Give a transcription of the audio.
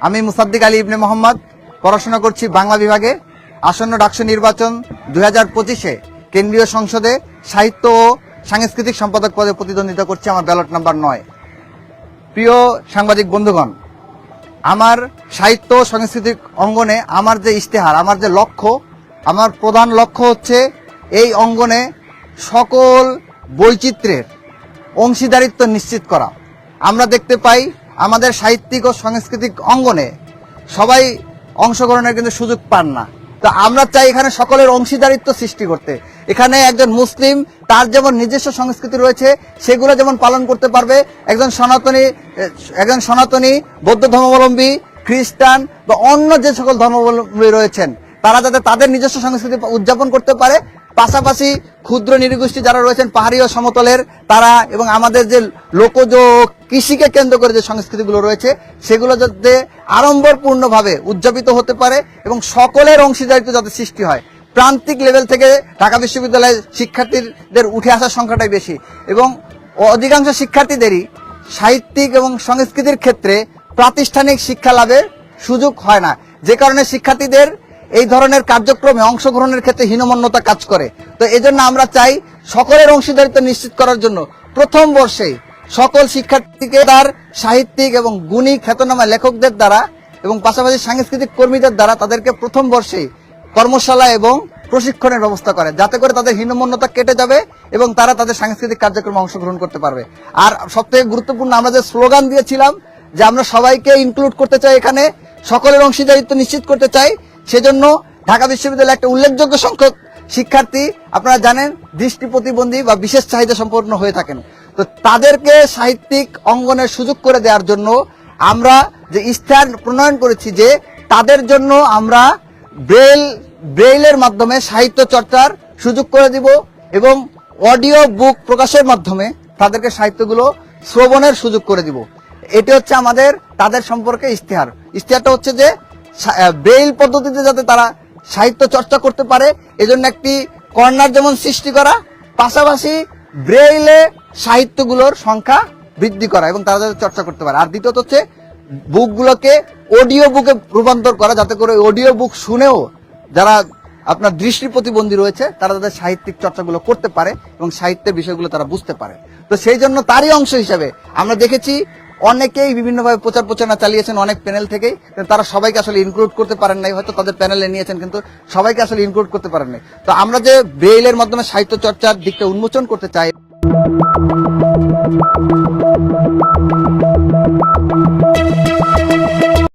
আমি মুসাদ্দিক আলী ইবনে মোহাম্মদ, পড়াশোনা করছি বাংলা বিভাগে। আসন্ন ডাকসু নির্বাচন দুই হাজার পঁচিশে কেন্দ্রীয় সংসদে সাহিত্য ও সাংস্কৃতিক সম্পাদক পদে প্রতিদ্বন্দ্বিতা করছি আমার ব্যালট নাম্বার নয়। প্রিয় সাংবাদিক বন্ধুগণ, আমার সাহিত্য ও সাংস্কৃতিক অঙ্গনে আমার যে ইশতেহার, আমার যে লক্ষ্য, আমার প্রধান লক্ষ্য হচ্ছে এই অঙ্গনে সকল বৈচিত্র্যের অংশীদারিত্ব নিশ্চিত করা। আমরা দেখতে পাই আমাদের সাহিত্যিক ও সাংস্কৃতিক অঙ্গনে সবাই অংশগ্রহণের কিন্তু সুযোগ পান না। তো আমরা চাই এখানে সকলের অংশীদারিত্ব সৃষ্টি করতে। এখানে একজন মুসলিম, তার যেমন নিজস্ব সংস্কৃতি রয়েছে, সেগুলো যেমন পালন করতে পারবে, একজন সনাতনী একজন সনাতনী, বৌদ্ধ ধর্মাবলম্বী, খ্রিস্টান বা অন্য যে সকল ধর্মাবলম্বী রয়েছেন, তারা যাতে তাদের নিজস্ব সংস্কৃতি উদযাপন করতে পারে পাশাপাশি ক্ষুদ্র নিরীগোষ্ঠী যারা রয়েছেন, পাহাড়ি ও সমতলের, তারা এবং আমাদের যে লোকজ কৃষিকে কেন্দ্র করে যে সংস্কৃতিগুলো রয়েছে, সেগুলো যাতে আড়ম্বরপূর্ণভাবে উদযাপিত হতে পারে এবং সকলের অংশীদারিত্ব যাতে সৃষ্টি হয়। প্রান্তিক লেভেল থেকে ঢাকা বিশ্ববিদ্যালয়ের শিক্ষার্থীদের উঠে আসার সংখ্যাটাই বেশি এবং অধিকাংশ শিক্ষার্থীদেরই সাহিত্যিক এবং সংস্কৃতির ক্ষেত্রে প্রাতিষ্ঠানিক শিক্ষা লাভের সুযোগ হয় না। যে কারণে শিক্ষার্থীদের এই ধরনের কার্যক্রমে অংশগ্রহণের ক্ষেত্রে হীনমন্যতা কাজ করে। তো এজন্য আমরা চাই সকলের অংশীদারিত্ব নিশ্চিত করার জন্য প্রথম বর্ষে সকল শিক্ষার্থীকে তার সাহিত্যিক এবং গুণী খ্যাতনামা লেখকদের দ্বারা এবং পাশাপাশি সাংস্কৃতিক কর্মীদের দ্বারা তাদেরকে প্রথম বর্ষে কর্মশালা এবং প্রশিক্ষণের ব্যবস্থা করে, যাতে করে তাদের হীনমন্যতা কেটে যাবে এবং তারা তাদের সাংস্কৃতিক কার্যক্রমে অংশগ্রহণ করতে পারবে। আর সবথেকে গুরুত্বপূর্ণ আমরা যে স্লোগান দিয়েছিলাম যে আমরা সবাইকে ইনক্লুড করতে চাই এখানে, সকলের অংশীদারিত্ব নিশ্চিত করতে চাই সেজন্য ঢাকা বিশ্ববিদ্যালয়ে একটা উল্লেখযোগ্য সংখ্যক শিক্ষার্থী আপনারা জানেন দৃষ্টি প্রতিবন্ধী বা বিশেষ চাহিদা সম্পন্ন হয়ে থাকেন। তো তাদেরকে সাহিত্যিক অঙ্গনের সুযোগ করে দেওয়ার জন্য আমরা যে ইস্তাহার প্রণয়ন করেছি যে তাদের জন্য আমরা ব্রেল, ব্রেইলের মাধ্যমে সাহিত্য চর্চার সুযোগ করে দিব এবং অডিও বুক প্রকাশের মাধ্যমে তাদেরকে সাহিত্যগুলো শ্রবণের সুযোগ করে দিব। এটি হচ্ছে আমাদের, তাদের সম্পর্কে ইশতেহার। ইশতেহারটা হচ্ছে যে ব্রেইল পদ্ধতিতে যাতে তারা সাহিত্য চর্চা করতে পারে, এজন্য একটি কর্নার যেমন সৃষ্টি করা, পাশাপাশি ব্রেইলে সাহিত্যগুলোর সংখ্যা বৃদ্ধি করা এবং তারা যাতে চর্চা করতে পারে। আর দ্বিতীয়ত হচ্ছে, বুকগুলোকে অডিও বুকে রূপান্তর করা, যাতে করে অডিও বুক শুনেও যারা আপনার দৃষ্টি প্রতিবন্ধী রয়েছে, তারা তাদের সাহিত্যিক চর্চাগুলো করতে পারে এবং সাহিত্যের বিষয়গুলো তারা বুঝতে পারে। তো সেই জন্য তারই অংশ হিসাবে আমরা দেখেছি অনেকেই বিভিন্নভাবে প্রচার প্রচারণা চালিয়েছেন অনেক প্যানেল থেকেই তারা সবাইকে আসলে ইনক্লুড করতে পারেন নাই, হয়তো তাদের প্যানেলে নিয়েছেন, কিন্তু সবাইকে আসলে ইনক্লুড করতে পারেন নাই। তো আমরা যে ব্রেইলের মাধ্যমে সাহিত্য চর্চার দিকটা উন্মোচন করতে চাই